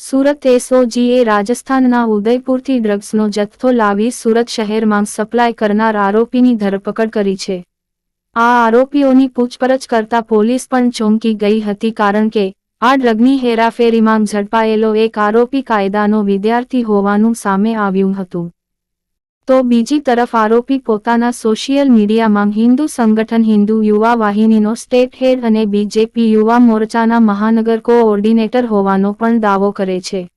સુરત એસઓજીએ રાજસ્થાનના ઉદયપુરથી ડ્રગ્સનો જથ્થો લાવી સુરત શહેરમાં સપ્લાય કરનાર આરોપીની ધરપકડ કરી છે. આ આરોપીઓની પૂછપરછ કરતા પોલીસ પણ ચોંકી ગઈ હતી કારણ કે, આ ડ્રગની હેરાફેરીમાં ઝડપાયેલો એક આરોપી કાયદાનો વિદ્યાર્થી હોવાનું સામે આવ્યું હતું. તો બીજી તરફ આરોપી પોતાના સોશિયલ મીડિયામાં હિન્દુ સંગઠન હિન્દુ યુવા વાહિનીનો સ્ટેટ હેડ અને બીજેપી યુવા મોરચાના મહાનગર કોઓર્ડિનેટર હોવાનો પણ દાવો કરે છે.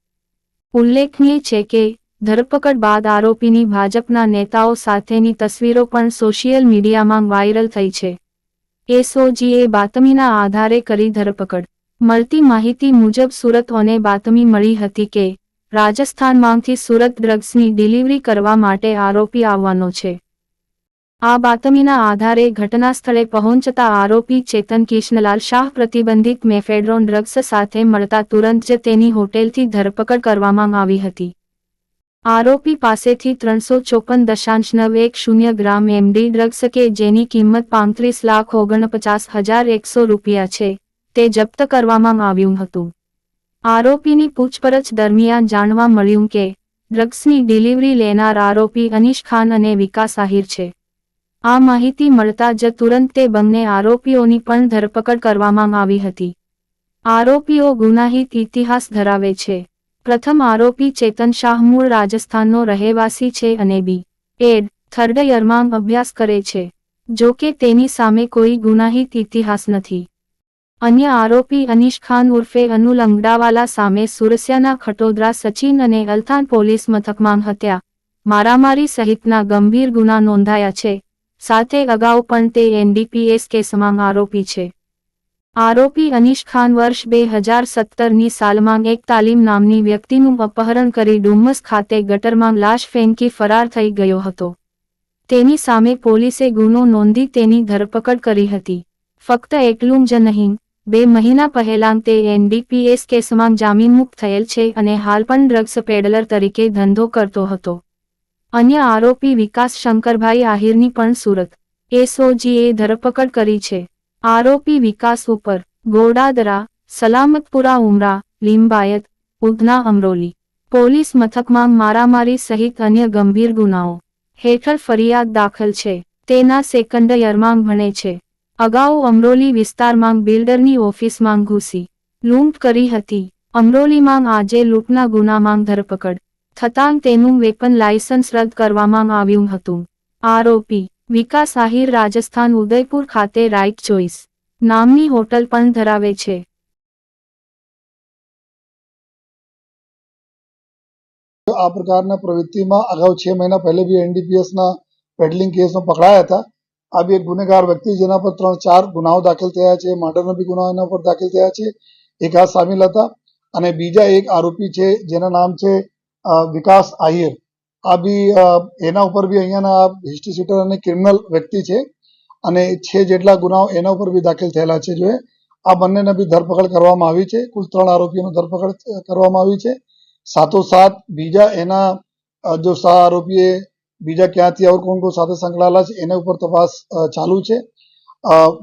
ઉલ્લેખનીય છે કે, ધરપકડ બાદ આરોપીની ભાજપના નેતાઓ સાથેની તસવીરો પણ સોશિયલ મીડિયામાં વાયરલ થઈ છે. એસઓજીએ બાતમીના આધારે કરી ધરપકડ. મળતી માહિતી મુજબ સુરતોને બાતમી મળી હતી કે રાજસ્થાનમાંથી સુરત ડ્રગ્સની ડિલિવરી કરવા માટે આરોપી આવવાનો છે. આ બાતમીના આધારે ઘટના સ્થળે પહોંચતા આરોપી ચેતન કિશનલાલ શાહ પ્રતિબંધિત મેફેડ્રોન ડ્રગ્સ સાથે મળતા તુરંત જ તેની હોટેલથી ધરપકડ કરવામાં આવી હતી. આરોપી પાસેથી ત્રણસો ચોપન દશાંશ નવ શૂન્ય ગ્રામ એમડી ડ્રગ્સ કે જેની કિંમત પાંત્રીસ લાખ ઓગણપચાસ હજાર એકસો રૂપિયા છે, તે જપ્ત કરવામાં આવ્યું હતું. આરોપીની પૂછપરછ દરમિયાન જાણવા મળ્યું કે, ડ્રગ્સની ડિલિવરી લેનાર આરોપી અનીશ ખાન અને વિકાસ આહિર છે. આ માહિતી મળતા જ તુરંત તે બંને આરોપીઓની પણ ધરપકડ કરવામાં આવી હતી. આરોપીઓ ગુનાહિત ઇતિહાસ ધરાવે છે. પ્રથમ આરોપી ચેતન શાહ મૂળ રાજસ્થાનનો રહેવાસી છે અને બી. એડ. થર્ડ યરમાં અભ્યાસ કરે છે. જો કે તેની સામે કોઈ ગુનાહિત ઇતિહાસ નથી. અન્ય આરોપી અનીશ ખાન ઉર્ફે અનુ લંગડાવાલા સામે સુરસ્યાના ખટોદરા સચિન અને અલથાન પોલીસ મથકમાં હત્યા. મારામારી સહિતના ગંભીર ગુના નોંધાયા છે. સાથે અગાઉ પણ તે એનડીપીએસ કેસમાં આરોપી છે. આરોપી અનીશ ખાન વર્ષ બે હજાર સત્તરની સાલમાં એક તાલીમ નામની વ્યક્તિનું અપહરણ કરી ડુમ્મસ ખાતે ગટરમાં લાશ ફેંકી ફરાર થઈ ગયો હતો. તેની સામે પોલીસે ગુનો નોંધી તેની ધરપકડ કરી હતી. ફક્ત એટલું જ નહીં બે મહિના પહેલાં તે એનડીપીએસ કેસમાં જામીનમુક્ત થયેલ છે અને હાલ પણ ડ્રગ્સ પેડલર તરીકે ધંધો કરતો હતો. અન્ય આરોપી વિકાસ શંકરભાઈ આહિરની પણ સુરત એસઓજીએ ધરપકડ કરી છે. આરોપી વિકાસ ઉપર ગોડાદરા, સલામતપુરા ઉમરા, લીંબાયત, ઉધના અમરોલી, પોલીસ મથકમાં મારામારી સહિત અન્ય ગંભીર ગુનાઓ હેઠળ ફરિયાદ દાખલ છે. તેના સેકન્ડ યરમાં ભણે છે. અગાઉ અમરોલી વિસ્તારમાં બિલ્ડરની ઓફિસમાં ઘૂસી. લૂંટ કરી હતી. અમરોલીમાં આજે લૂંટના ગુનામાં ધરપકડ. થતાં તેનું વેપન લાયસન્સ રદ કરવામાં આવ્યું હતું. આરોપી વિકાસ આહિર રાજસ્થાન ઉદયપુર ખાતે રાઇટ ચોઇસ નામની હોટલ પણ ધરાવે છે. આ પ્રકારના પ્રવૃત્તિમાં અગાઉ છ મહિના પહેલે બી એનડીપીએસના પેડલિંગ કેસમાં પકડાયા હતા. આ બી ગુનેગાર વ્યક્તિ જેના પર ત્રણ ચાર ગુનાઓ દાખલ થયા છે, મર્ડરના બી ગુનાઓ એના પર દાખલ થયા છે. એક આ સામેલ હતા અને બીજા એક આરોપી છે, જેના નામ છે વિકાસ આહિર. આ બી એના ઉપર બી અહીંયાના હિસ્ટ્રી શીટર અને ક્રિમિનલ વ્યક્તિ છે અને છે જેટલા ગુનાઓ એના ઉપર બી દાખલ થયેલા છે જોઈએ આ બંનેને બી ધરપકડ કરવામાં આવી છે, કુલ ત્રણ આરોપીઓની ધરપકડ કરવામાં આવી છે. સાત બીજા એના જો સહ આરોપીએ બીજા ક્યાંથી અવર કોણ કોણ સાથે સંકળાયેલા છે, એના ઉપર તપાસ ચાલુ છે.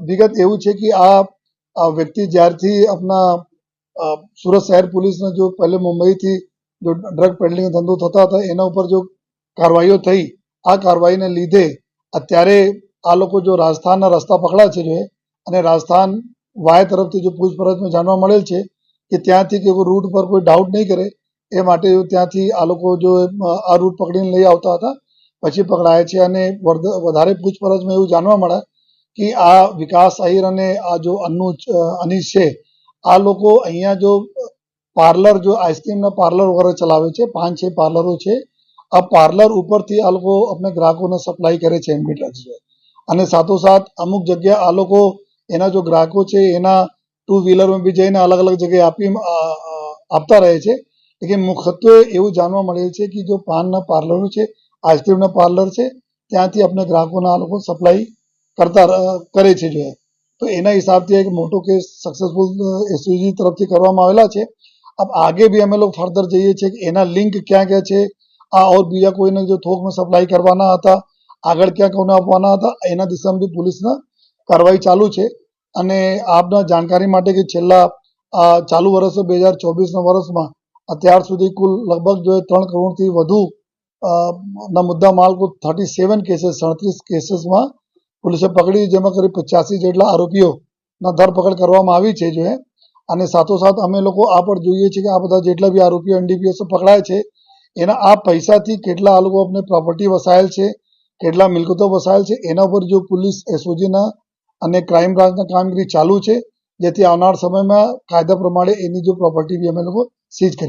વિગત એવું છે કે આ વ્યક્તિ જ્યારથી આપણા સુરત શહેર પોલીસને જો પહેલે મુંબઈથી જો ડ્રગ પેડલિંગ ધંધો થતા હતા, એના ઉપર જો કાર્યવાહીઓ થઈ, આ કાર્યવાહીને લીધે અત્યારે આ લોકો જો રાજસ્થાનના રસ્તા પકડા છે જો અને રાજસ્થાન વાય તરફથી જો પૂછપરછમાં જાણવા મળેલ છે કે ત્યાંથી કે રૂટ પર કોઈ ડાઉટ નહીં કરે, એ માટે ત્યાંથી આ લોકો જો આ રૂટ પકડીને લઈ આવતા હતા પછી પકડાય છે અને વધારે પૂછપરછમાં એવું જાણવા મળે કે આ વિકાસ આહિર અને આ જો અનુ અનીશ છે, આ લોકો અહીંયા જો પાર્લર, જો આઈસ્ક્રીમના પાર્લર વગેરે ચલાવે છે, પાંચ, છ પાર્લરો છે, આ પાર્લર ઉપરથી આ લોકો આપણે ગ્રાહકોને સપ્લાય કરે છે એમબી ડ્રગ્સ અને સાથોસાથ અમુક જગ્યા આ લોકો એના જો ગ્રાહકો છે એના ટુ વ્હીલરમાં બી જઈને અલગ અલગ જગ્યાએ આપી આપતા રહે છે. લેકિન મુખ્યત્વે એવું જાણવા મળે છે કે જો પાનના પાર્લરો છે આઈસ્ક્રીમના પાર્લર છે ત્યાંથી આપણે ગ્રાહકોને આ લોકો સપ્લાય કરતા ર- કરે છે જો એ. તો એના હિસાબથી એક મોટો કેસ સક્સેસફુલ એસયુજી તરફથી કરવામાં આવેલા છે अब आगे भी हम लोग फर्दर જઈએ છીએ કે એના લિંક ક્યાં ક્યાં છે આ ઓર બીજા કોઈને જો થોકમાં સપ્લાય કરવાના હતા આગળ ક્યાં કોને આપવાના હતા એના દિશામાં બી પોલીસના કાર્યવાહી ચાલુ છે અને આપના જાણકારી માટે કે છેલ્લા આ ચાલુ વર્ષ બે હજાર ચોવીસના વર્ષમાં અત્યાર સુધી કુલ લગભગ જો ત્રણ કરોડથી વધુ અ, ના મુદ્દા માલ કુલ થર્ટી સેવન કેસીસ સડત્રીસ કેસીસમાં પોલીસે પકડી, જેમાં કરી પચાસી જેટલા આરોપીઓના ધરપકડ કરવામાં આવી છે જો. અને સાથોસાથ અમે લોકો આ પણ જોઈએ છીએ કે આ બધા જેટલા બી આરોપીઓ એનડીપીએસ પકડાય છે, એના આ પૈસાથી કેટલા આ લોકો આપણે પ્રોપર્ટી વસાયેલ છે, કેટલા મિલકતો વસાયેલ છે, એના ઉપર જો પોલીસ એસઓજીના અને ક્રાઇમ બ્રાન્ચના કામગીરી ચાલુ છે, જેથી આવનાર સમયમાં કાયદા પ્રમાણે એની જો પ્રોપર્ટી બી અમે લોકો સીઝ કરી